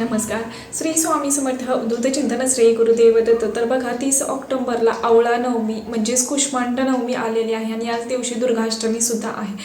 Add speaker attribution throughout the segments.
Speaker 1: नमस्कार. श्री स्वामी समर्थ उद्धत चिंतन श्री गुरुदेव दत्त. तर बघा तीस ऑक्टोंबरला आवळा नवमी म्हणजेच कुष्मांड नवमी आलेली आहे आणि याच दिवशी दुर्गाष्टमी सुद्धा आहे.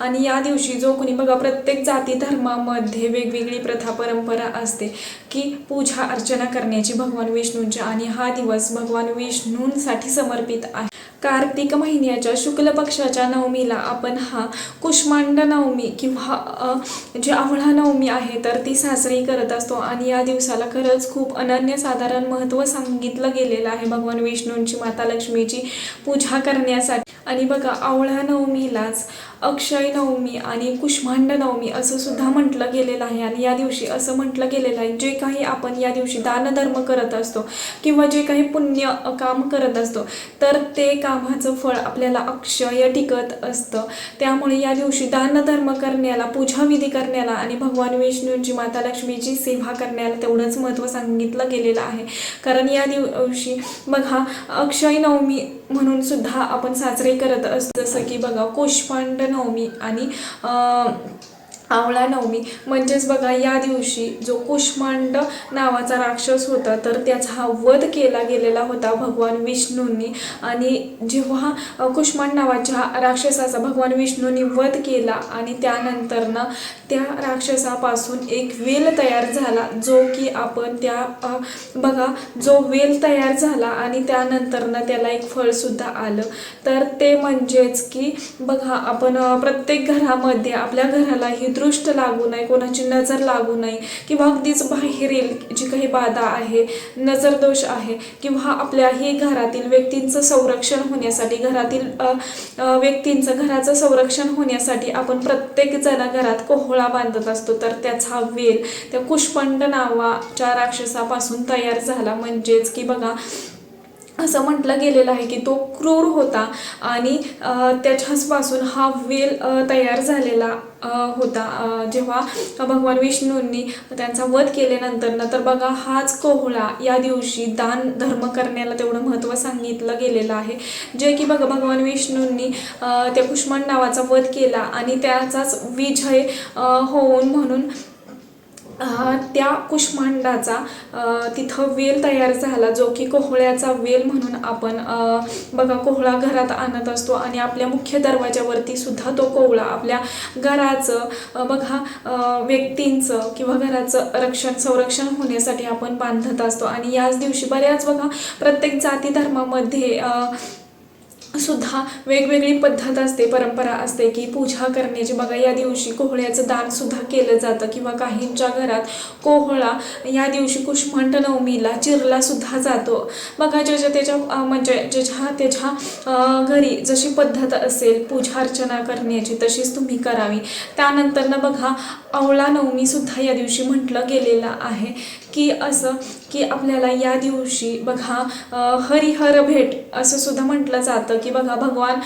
Speaker 1: आणि या दिवशी जो कोणी बघा प्रत्येक जाती धर्मामध्ये वेगवेगळी प्रथा परंपरा असते की पूजा अर्चना करण्याची भगवान विष्णूंची आणि हा दिवस भगवान विष्णूंसाठी समर्पित आहे. कार्तिक महिन्याच्या शुक्ल पक्षाच्या नवमीला आपण हा कुष्मांड नवमी किंवा जी आवळा नवमी आहे तर ती साजरी करत असतो. आणि या दिवसाला खरंच खूप अनन्यसाधारण महत्त्व सांगितलं गेलेलं आहे भगवान विष्णूंची माता लक्ष्मीची पूजा करण्यासाठी. आणि बघा आवळा नवमीलाच अक्षय नवमी आणि कुष्मांड नवमी असं सुद्धा म्हटलं गेलेलं आहे. आणि या दिवशी असं म्हटलं गेलेलं आहे जे काही आपण या दिवशी दानधर्म करत असतो किंवा जे काही पुण्य काम करत असतो तर ते कामाचं फळ आपल्याला अक्षय टिकत असतं. त्यामुळे या दिवशी दानधर्म करण्याला पूजाविधी करण्याला आणि भगवान विष्णूंची माता लक्ष्मीची सेवा करण्याला तेवढंच महत्त्व सांगितलं गेलेलं आहे. कारण या दिवशी बघा अक्षय नवमी म्हणून सुद्धा आपण साजरे करत असतो. जसं की बघा कुष्मांड नवमी. आणि आवळा नवमी. म्हणजेच बघा या दिवशी जो कुष्मांड नावाचा राक्षस होता तर त्याचा वध केला गेलेला होता भगवान विष्णूंनी. आणि जेव्हा कुष्मांड नावाच्या राक्षसाचा भगवान विष्णूंनी वध केला आणि त्यानंतरनं त्या राक्षसापासून एक वेल तयार झाला जो की आपण त्या बघा जो वेल तयार झाला आणि त्यानंतरनं त्याला एक फळसुद्धा आलं. तर ते म्हणजेच की बघा आपण प्रत्येक घरामध्ये आपल्या घराला ही दृष्ट लागू नये कोणाची नजर लागू नये किंवा अगदीच बाहेरील जी काही बाधा आहे नजर दोष आहे किंवा आपल्याही घरातील व्यक्तींचं संरक्षण होण्यासाठी घरातील व्यक्तींचं घराचं संरक्षण होण्यासाठी आपण प्रत्येक जण घरात कोहळा बांधत असतो. तर त्याचा वेल त्या कुष्पंड नावाच्या राक्षसापासून तयार झाला. म्हणजेच की बघा असं म्हटलं गेलेलं आहे की तो क्रूर होता आणि त्याच्याचपासून हा वेल तयार झालेला होता. जेव्हा भगवान विष्णूंनी त्यांचा वध केल्यानंतर ना तर बघा हाच कोहळा या दिवशी दान धर्म करण्याला तेवढं महत्त्व सांगितलं गेलेलं आहे. जे की बघा भगवान विष्णूंनी त्या कुष्मांड नावाचा वध केला आणि त्याचाच विजय होऊन म्हणून त्या कुष्मांडाचा तिथं वेल तयार झाला जो की कोहळ्याचा वेल म्हणून आपण बघा कोहळा घरात आणत असतो आणि आपल्या मुख्य दरवाजावरती सुद्धा तो कोहळा आपल्या घराचं बघा व्यक्तींचं किंवा घराचं रक्षण संरक्षण होण्यासाठी आपण बांधत असतो. आणि याच दिवशी बऱ्याच बघा प्रत्येक जाती धर्मामध्ये सुद्धा वेगवेगळी पद्धत असते परंपरा असते की पूजा करण्याची बघा या दिवशी कोहळ्याचं दान सुद्धा केलं जातं किंवा काहींच्या घरात कोहळा या दिवशी कुष्मांड नवमीला चिरला सुद्धा जातो. बघा ज्याच्या त्याच्या म्हणजे ज्याच्या त्याच्या घरी जशी पद्धत असेल पूजा अर्चना करण्याची तशीच तुम्ही करावी. त्यानंतर ना बघा आवळा नवमी सुद्धा या दिवशी म्हटलं गेलेलं आहे. की असं की आपल्याला या दिवशी बघा हरिहर भेट असं सुद्धा म्हटलं जातं की बघा भगवान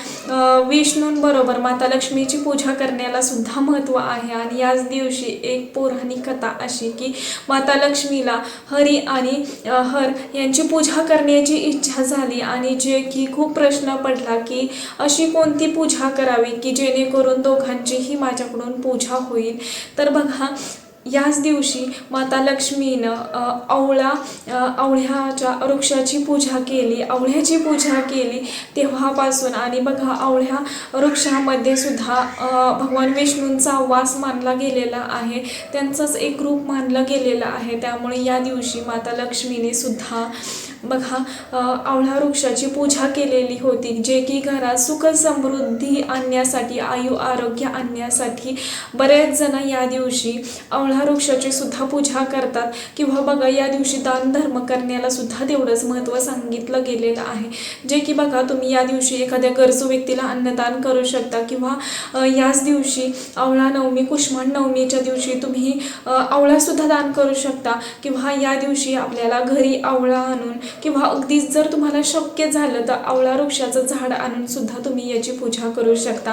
Speaker 1: विष्णूंबरोबर माता लक्ष्मीची पूजा करण्याला सुद्धा महत्त्व आहे. आणि याच दिवशी एक पौराणिक कथा अशी की माता लक्ष्मीला हरी आणि हर यांची पूजा करण्याची इच्छा झाली. आणि जे की खूप प्रश्न पडला की अशी कोणती पूजा करावी की जेणेकरून दोघांचीही माझ्याकडून पूजा होईल? तर बघा याच दिवशी माता लक्ष्मीनं आवळा आवळ्याच्या वृक्षाची पूजा केली. आवळ्याची पूजा केली तेव्हापासून आणि बघा आवळ्या वृक्षामध्ये सुद्धा भगवान विष्णूंचा वास मानला गेलेला आहे. त्यांचंच एक रूप मानलं गेलेलं आहे. त्यामुळे या दिवशी माता लक्ष्मीने सुद्धा बघा आवळा वृक्षाची पूजा केलेली होती जे की घरात सुख समृद्धी आणण्यासाठी आयु आरोग्य आणण्यासाठी बरेच जण या दिवशी आवळा वृक्षाची सुद्धा पूजा करतात. किंवा बघा या दिवशी दान धर्म करण्याला सुद्धा तेवढंच महत्त्व सांगितलं गेलेलं आहे. जे की बघा तुम्ही या दिवशी एखाद्या गरजू व्यक्तीला अन्नदान करू शकता किंवा याच दिवशी आवळा नवमी कुष्मांड नवमीच्या दिवशी तुम्ही आवळासुद्धा आवळा सुद्धा दान करू शकता. किंवा या दिवशी आपल्याला घरी आवळा आणून किंवा अगदीच जर तुम्हाला शक्य झालं तर आवळा वृक्षाचं झाड आणून सुद्धा तुम्ही याची पूजा करू शकता.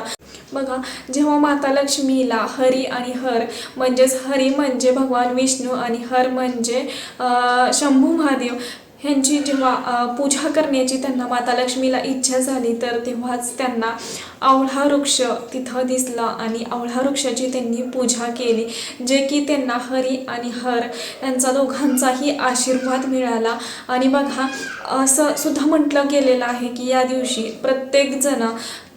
Speaker 1: बघा जेव्हा माता लक्ष्मीला हरी आणि हर म्हणजेच हरी म्हणजे भगवान विष्णू आणि हर म्हणजे अं, शंभू महादेव ह्यांची जेव्हा पूजा करण्याची त्यांना माता लक्ष्मीला इच्छा झाली तर तेव्हाच त्यांना आवळा वृक्ष तिथं दिसला आणि आवळा वृक्षाची त्यांनी पूजा केली जे की त्यांना हरी आणि हर यांचा दोघांचाही आशीर्वाद मिळाला. आणि बघा असं सुद्धा म्हटलं गेलेलं आहे की या दिवशी प्रत्येकजण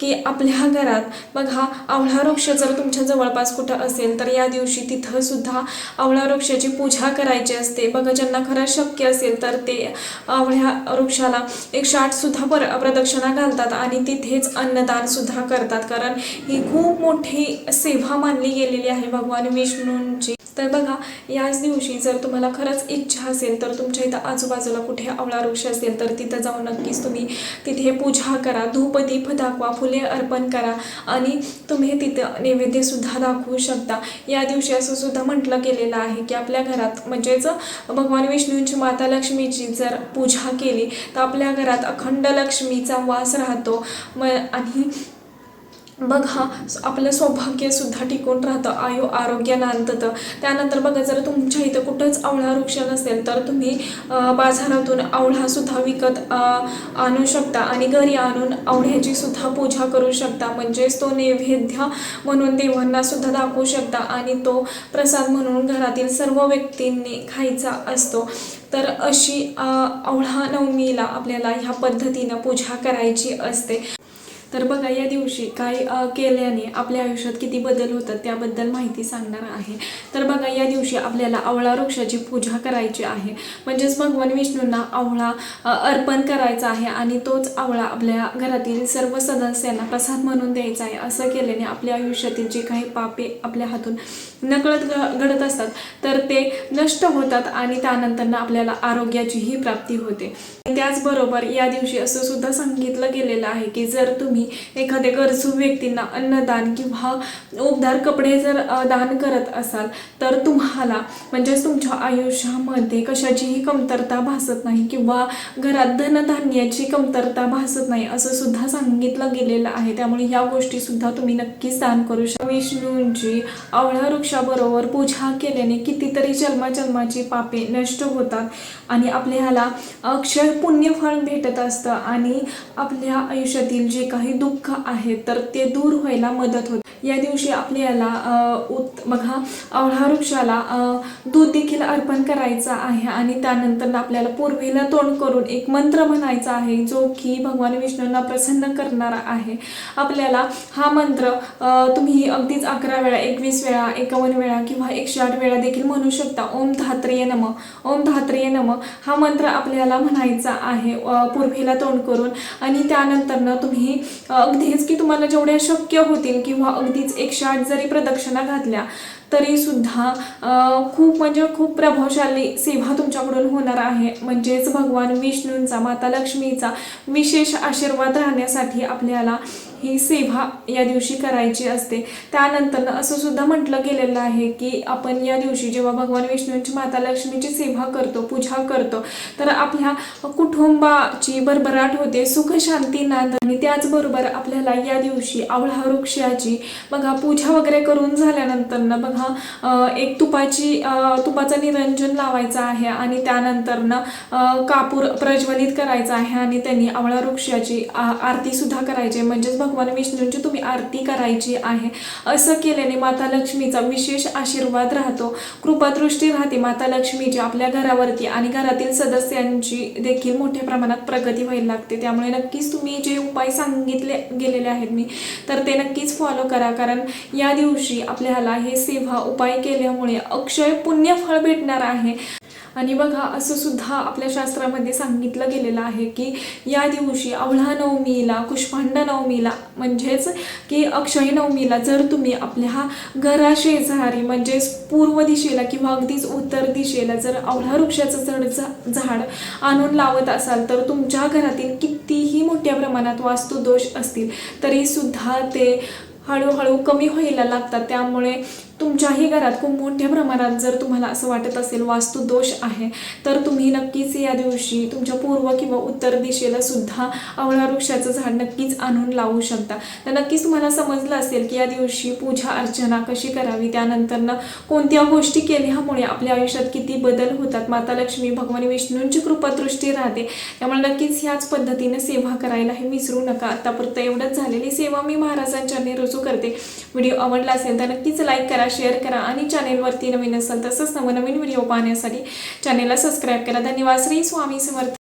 Speaker 1: की आपल्या घरात बघा आवळा वृक्ष जर तुमच्या जवळपास कुठं असेल तर या दिवशी तिथं सुद्धा आवळा वृक्षाची पूजा करायची असते. बघा ज्यांना खरंच शक्य असेल तर ते आवळ्या वृक्षाला एकशे शाटसुद्धा पर प्रदक्षिणा घालतात आणि तिथेच अन्नदानसुद्धा सुद्धा करतात. कारण ही खूप मोठी सेवा मानली गेलेली आहे भगवान विष्णूंची. तर बघा याच दिवशी जर तुम्हाला खरंच इच्छा असेल तर तुमच्या इथं आजूबाजूला कुठे आवळा वृक्ष असेल तर तिथं जाऊन नक्कीच तुम्ही तिथे पूजा करा धूपदीप दाखवा फुले अर्पण करा आणि तुम्ही तिथं नैवेद्यसुद्धा दाखवू शकता. या दिवशी असं सुद्धा म्हटलं गेलेलं आहे की आपल्या घरात म्हणजेच भगवान विष्णूंची माता लक्ष्मीची जर पूजा केली तर आपल्या घरात अखंड लक्ष्मीचा वास राहतो. म आणि बघा आपलं सौभाग्यसुद्धा टिकून राहतं आयु आरोग्य नांदतं त्यानंतर बघा जर तुमच्या इथं कुठंच आवळा वृक्ष नसेल तर तुम्ही बाजारातून आवळासुद्धा विकत आणू शकता आणि घरी आणून आवळ्याची सुद्धा पूजा करू शकता. म्हणजेच तो नैवेद्य म्हणून देवांना सुद्धा दाखवू शकता आणि तो प्रसाद म्हणून घरातील सर्व व्यक्तींनी खायचा असतो. तर अशी आवळा नवमीला आपल्याला ह्या पद्धतीनं पूजा करायची असते. तर बघा या दिवशी काय केल्याने आपल्या आयुष्यात किती बदल होतात त्याबद्दल माहिती सांगणार आहे. तर बघा या दिवशी आपल्याला आवळा वृक्षाची पूजा करायची आहे. म्हणजेच भगवान विष्णूंना आवळा अर्पण करायचा आहे आणि तोच आवळा आपल्या घरातील सर्व सदस्यांना प्रसाद म्हणून द्यायचा आहे. असं केल्याने आपल्या आयुष्यातील जे काही पापे आपल्या हातून नकळत घडत असतात तर ते नष्ट होतात आणि त्यानंतर आपल्याला आरोग्याचीही प्राप्ती होते. त्याचबरोबर या दिवशी असं सुद्धा सांगितलं गेलेलं आहे की जर तुम्ही एखाद्या गरजू व्यक्तींना अन्नदान किंवा उबदार कपडे जर दान करत असाल तर तुम्हाला म्हणजेच तुमच्या आयुष्यामध्ये कशाचीही कमतरता भासत नाही किंवा घरात धनधान्याची कमतरता भासत नाही असं सुद्धा सांगितलं गेलेलं आहे. त्यामुळे ह्या गोष्टी सुद्धा तुम्ही नक्कीच दान करू शकता विष्णूंची आवळा वृक्षाबरोबर पूजा केल्याने कितीतरी जन्माजन्माची पापे नष्ट होतात आणि आपल्याला अक्षय पुण्यफळ भेटत असतं आणि आपल्या आयुष्यातील जे काही दुःख आहे तर ते दूर व्हायला मदत होते. या दिवशी आपल्याला उत बघा आवळा वृक्षाला दूध देखील अर्पण करायचं आहे आणि त्यानंतर आपल्याला पूर्वीला तोंड करून एक मंत्र म्हणायचा आहे जो की भगवान विष्णूंना प्रसन्न करणारा आहे. आपल्याला हा मंत्र तुम्ही अगदीच अकरा वेळा एकवीस वेळा एकावन्न वेळा किंवा एकशे आठ वेळा देखील म्हणू शकता. ओम धात्रेय नम. ओम धात्रेय नम. हा मंत्र आपल्याला म्हणायचा आहे पूर्वीला पूर्वेला तोंड करून. आणि त्यानंतरनं तुम्ही अगदीच की तुम्हाला जेवढ्या शक्य होतील किंवा अगदीच एकशे आठ जरी प्रदक्षिणा घातल्या तरी सुद्धा खूप म्हणजे खूप प्रभावशाली सेवा तुमच्याकडून होणार आहे. म्हणजेच भगवान विष्णूंचा माता लक्ष्मीचा विशेष आशीर्वाद राहण्यासाठी आपल्याला ही सेवा या दिवशी करायची असते त्यानंतर असं सुद्धा म्हटलं गेलेलं आहे की आपण या दिवशी जेव्हा भगवान विष्णूंची माता लक्ष्मीची सेवा करतो पूजा करतो तर आपल्या कुटुंबाची भरभराट होते सुख शांती नांद आणि त्याचबरोबर आपल्याला या दिवशी आवळा वृक्षाची बघा पूजा वगैरे करून झाल्यानंतर ना बघा एक तुपाची तुपाचं निरंजन लावायचं आहे आणि त्यानंतर ना कापूर प्रज्वलित करायचा आहे आणि त्यांनी आवळा वृक्षाची आ- आरती सुद्धा करायची आहे. म्हणजेच भगवान विष्णूंची तुम्ही आरती करायची आहे. असं केल्याने माता लक्ष्मीचा विशेष आशीर्वाद राहतो. कृपादृष्टी राहते माता लक्ष्मीची आपल्या घरावरती आणि घरातील सदस्यांची देखील मोठ्या प्रमाणात प्रगती व्हायला लागते. त्यामुळे नक्कीच तुम्ही जे उपाय सांगितले गेलेले आहेत मी तर ते नक्कीच फॉलो करा. कारण या दिवशी आपल्याला हे सेवा उपाय केल्यामुळे अक्षय पुण्यफळ भेटणार आहे. आणि बघा असं सुद्धा आपल्या शास्त्रामध्ये सांगितलं गेलेलं आहे की या दिवशी आवळा नवमीला कुष्मांड नवमीला म्हणजेच की अक्षय नवमीला जर तुम्ही आपल्या घराशेजारी म्हणजेच पूर्व दिशेला किंवा अगदीच उत्तर दिशेला जर आवळा वृक्षाचं जड झा- झाड आणून लावत असाल तर तुमच्या घरातील कितीही मोठ्या प्रमाणात वास्तुदोष असतील तरी सुद्धा ते हळूहळू कमी व्हायला लागतात. त्यामुळे तुमच्याही घरात खूप मोठ्या प्रमाणात जर तुम्हाला असं वाटत असेल वास्तू दोष आहे तर तुम्ही नक्कीच या दिवशी तुमच्या पूर्व किंवा उत्तर दिशेला सुद्धा आवळा वृक्षाचं झाड नक्कीच आणून लावू शकता. तर नक्कीच तुम्हाला समजलं असेल की या दिवशी पूजा अर्चना कशी करावी त्यानंतरनं कोणत्या गोष्टी केल्यामुळे आपल्या आयुष्यात किती बदल होतात? माता लक्ष्मी भगवान विष्णूंची कृपादृष्टी राहते. त्यामुळे नक्कीच ह्याच पद्धतीने सेवा करायला हे विसरू नका. आतापर्यंत एवढंच झालेली सेवा मी महाराजांच्या रुजू करते. व्हिडिओ आवडला असेल तर नक्कीच लाईक करा शेअर करा आणि चॅनेलवरती नवीन असाल तसंच नवनवीन व्हिडिओ पाहण्यासाठी चॅनेलला सबस्क्राईब करा. धन्यवाद. श्री स्वामी समर्थ.